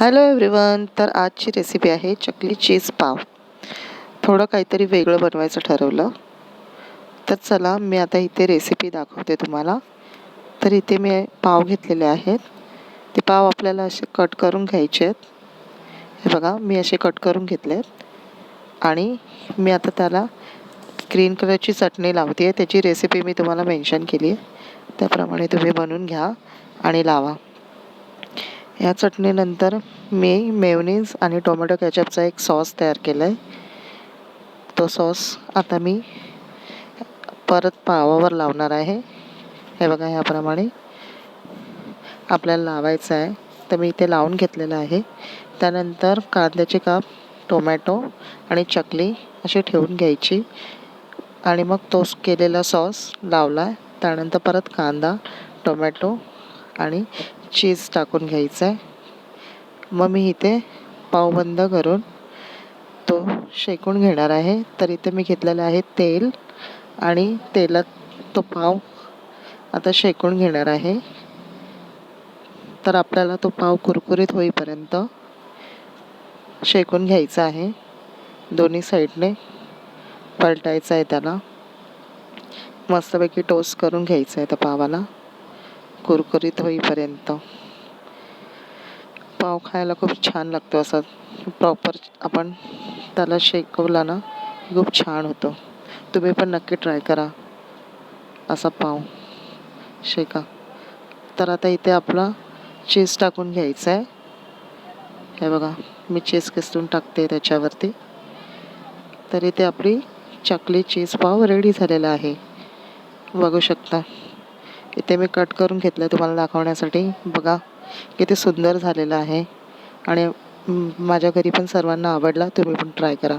Hello everyone तर आजची recipe आहे चकली चीज पाव. थोडं काहीतरी वेगळं बनवायचं ठरवलं. तर चला मी आता इथे रेसिपी दाखवते तुम्हाला. तर इथे मी पाव घेतलेले आहेत. ते पाव आपल्याला असे कट करून घ्यायचे आहेत. हे बघा मी असे कट करून घेतले आहेत आणि मी आता त्याला ग्रीन कलरची चटणी लावते. आहे त्याची रेसिपी मी तुम्हाला मेन्शन केली आहे. त्याप्रमाणे तुम्ही बनवून घ्या आणि लावा. या चटणीनंतर मी मेवनीज आणि टोमॅटो कॅचअपचा एक सॉस तयार केला आहे तो सॉस आता मी परत पावावर लावणार आहे. हे बघा ह्याप्रमाणे आपल्याला लावायचं आहे. तर मी इथे लावून घेतलेलं आहे. त्यानंतर कांद्याचे काप टोमॅटो आणि चकली अशी ठेवून घ्यायची. आणि मग तो केलेला सॉस लावला आहे. त्यानंतर परत कांदा टोमॅटो आणि चीज टाकून घ्यायचं आहे मग मी इथे पाव बंद करून तो शेकून घेणार आहे. तर इथे मी घेतलेलं आहे तेल आणि तेलात तो पाव आता शेकून घेणार आहे. तर आपल्याला तो पाव कुरकुरीत होईपर्यंत शेकून घ्यायचा आहे. दोन्ही साईडने पलटायचं आहे त्याला. मस्तपैकी टोस्ट करून घ्यायचं आहे त्या पावाला. कुरकुरीत होईपर्यंत. पाव खायला खूप छान लागतो असा. प्रॉपर आपण त्याला शेकवला ना खूप छान होतो. तुम्ही पण नक्की ट्राय करा. असा पाव. शेका. तर आता इथे आपला चीज टाकून घ्यायचा आहे हे बघा मी चीज किसून टाकते त्याच्यावरती. तर इथे आपली चकली चीज पाव रेडी झालेला आहे. बघू शकता. इथे मी कट करून घेतलं आहे तुम्हाला दाखवण्यासाठी. बघा किती सुंदर झालेलं आहे. आणि माझ्या घरी पण सर्वांना आवडला तुम्ही पण ट्राय करा.